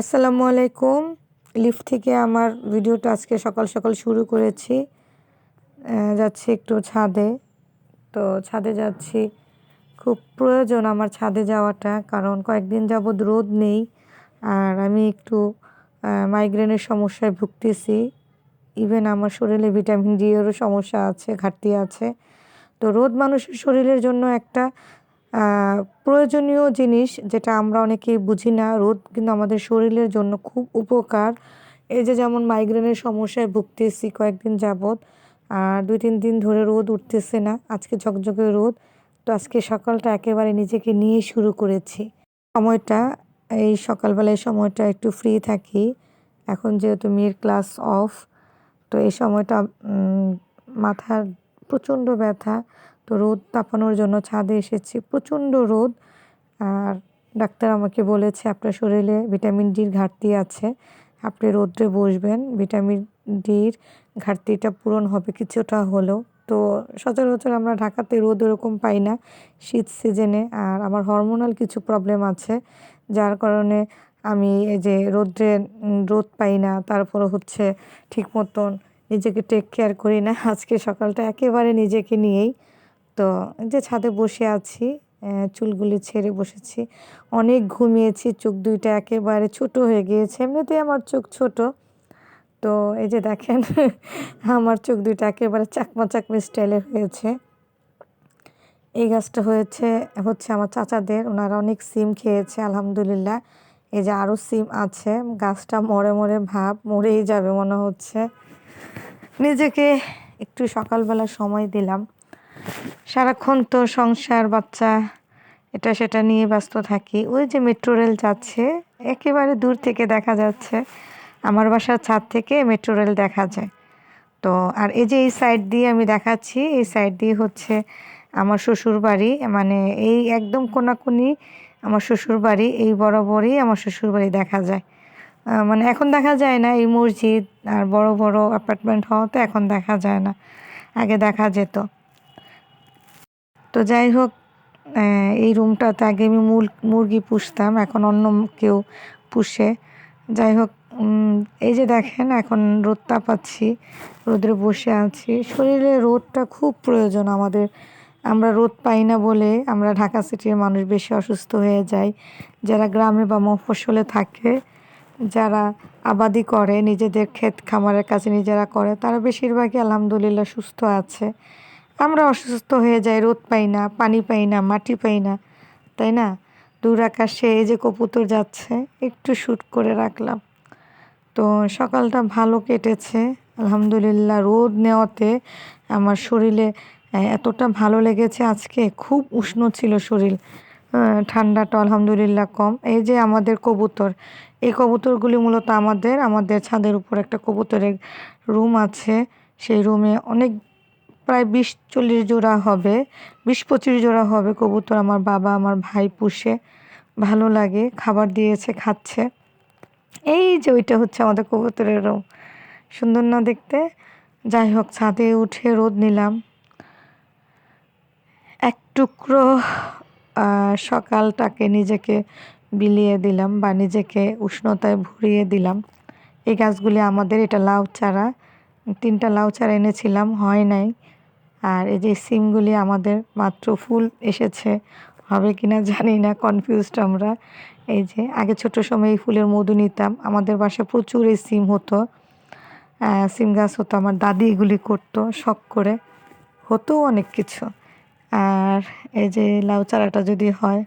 আসসালামু আলাইকুম। লিফট থেকে আমার ভিডিওটা আজকে সকাল সকাল শুরু করেছি। যাচ্ছি একটু ছাদে। তো ছাদে যাচ্ছি। খুব প্রয়োজন আমার ছাদে যাওয়াটা, কারণ কয়েকদিন যাবৎ রোদ নেই আর আমি একটু মাইগ্রেনের সমস্যায় ভুগতেছি। ইভেন আমার শরীরে ভিটামিন ডি এরও সমস্যা আছে, ঘাটতি আছে। তো রোদ মানুষের শরীরের জন্য একটা প্রয়োজনীয় জিনিস যেটা আমরা অনেকেই বুঝি না, রোদ কিন্তু আমাদের শরীরের জন্য খুব উপকার। এই যে যেমন মাইগ্রেনের সমস্যায় ভুগতেছি কয়েকদিন যাবৎ, আর দুই, তিন দিন ধরে রোদ উঠতেছে না, আজকে ঝকঝকে রোদ। তো আজকে সকালটা একেবারে নিজেকে নিয়ে শুরু করেছি। সময়টা, এই সকালবেলায় সময়টা একটু ফ্রি থাকি। এখন যেহেতু মেয়ের ক্লাস অফ তো এই সময়টা মাথার প্রচণ্ড ব্যথা। তো রোদ তাপানোর জন্য ছাদে এসেছি। প্রচণ্ড রোদ। আর ডাক্তার আমাকে বলেছে আপনার শরীরে ভিটামিন ডির ঘাটতি আছে। আপনি রোদ্রে বসবেন। ভিটামিন ডির ঘাটতিটা পূরণ হবে কিছুটা হলেও। তো সচরাচর আমরা ঢাকাতে রোদ ওরকম পাই না শীত সিজনে। আর আমার হরমোনাল কিছু প্রবলেম আছে। যার কারণে আমি এই যে রোদ্রে রোদ পাই না তারপরে হচ্ছে ঠিক মতন নিজেকে টেক কেয়ার করি না। আজকে সকালটা একেবারে নিজেকে নিয়েই তো যে ছাদে বসে আছি চুলগুলি ছেড়ে বসেছি। অনেক ঘুমিয়েছি, চোখ দুইটা একেবারে ছোট হয়ে গিয়েছে। এমনিতেই আমার চোখ ছোট। তো এই যে দেখেন, আমার চোখ দুইটা একেবারে চাকমা চাকমি স্টাইলের হয়েছে। এই গাছটা হয়েছে, হচ্ছে আমার চাচাদের। ওনারা অনেক সিম খেয়েছে, আলহামদুলিল্লাহ। এই যে আরও সিম আছে, গাছটা মরে মরে ভাব, মরেই যাবে মনে হচ্ছে। নিজেকে একটু সকালবেলা সময় দিলাম। সারাক্ষণ তো সংসার, বাচ্চা, এটা সেটা নিয়ে ব্যস্ত থাকি। ওই যে মেট্রো রেল যাচ্ছে, একেবারে দূর থেকে দেখা যাচ্ছে। আমার বাসার ছাদ থেকে মেট্রো রেল দেখা যায়। তো, আর এই যে এই সাইড দিয়ে আমি দেখাচ্ছি, এই সাইড দিয়ে হচ্ছে আমার শ্বশুর বাড়ি মানে এই একদম কোনাকুনি আমার শ্বশুর বাড়ি, এই বরাবরই আমার শ্বশুর বাড়ি দেখা যায়। মানে এখন দেখা যায় না, এই মসজিদ আর বড় বড় অ্যাপার্টমেন্ট হওয়াতে এখন দেখা যায় না। আগে দেখা যেত। তো যাই হোক এই রুমটাতে আগে আমি মুর- মুরগি পুষতাম, এখন অন্য কেউ পুষে। যাই হোক এই যে দেখেন, এখন রোদটা পাচ্ছি রোদে বসে আছি। শরীরে রোদটা খুব প্রয়োজন আমাদের। আমরা রোদ পাই না বলে আমরা ঢাকা সিটির মানুষ বেশি অসুস্থ হয়ে যাই। যারা গ্রামে বা মফস্বলে থাকে, যারা আবাদি করে, নিজেদের ক্ষেত খামারের কাছে নিজেরা করে, তারা বেশিরভাগই আলহামদুলিল্লাহ সুস্থ আছে। আমরা অসুস্থ হয়ে যাই, রোদ পাই না, পানি পাই না, মাটি পাই না, তাই না? দূর আকাশে এই যে কবুতর যাচ্ছে, একটু শ্যুট করে রাখলাম। তো সকালটা ভালো কেটেছে, আলহামদুলিল্লাহ রোদ নেওয়াতে আমার শরীরে এতটা ভালো লেগেছে আজকে, খুব উষ্ণ ছিল শরীর ঠান্ডাটা আলহামদুলিল্লাহ কম। এই যে আমাদের কবুতর, এই কবুতরগুলি মূলত আমাদের আমাদের ছাদের উপর একটা কবুতরের রুম আছে, সেই রুমে অনেক প্রায় বিশ চল্লিশ জোড়া হবে, বিশ পঁচিশ জোড়া হবে কবুতর আমার বাবা, আমার ভাই পুষে। ভালো লাগে, খাবার দিয়েছে, খাচ্ছে। এই যে ওইটা হচ্ছে আমাদের কবুতরের সুন্দর না দেখতে? যাই হোক, ছাদে উঠে রোদ নিলাম। এক টুকরো সকালটাকে নিজেকে বিলিয়ে দিলাম বা নিজেকে উষ্ণতায় ভরিয়ে দিলাম। এই গাছগুলি আমাদের, এটা লাউ চারা। তিনটা লাউ চারা এনেছিলাম, হয় নাই। আর এই যে সিমগুলি আমাদের মাত্র ফুল এসেছে, হবে কি না জানি না কনফিউজড আমরা। এই যে আগে ছোট সময় এই ফুলের মধু নিতাম, আমাদের বাসায় প্রচুর এই সিম হতো। সিম গাছ হতো, আমার দাদি এগুলি করতো, শখ করে। হতো অনেক কিছু। আর এই যে লাউ চারাটা যদি হয়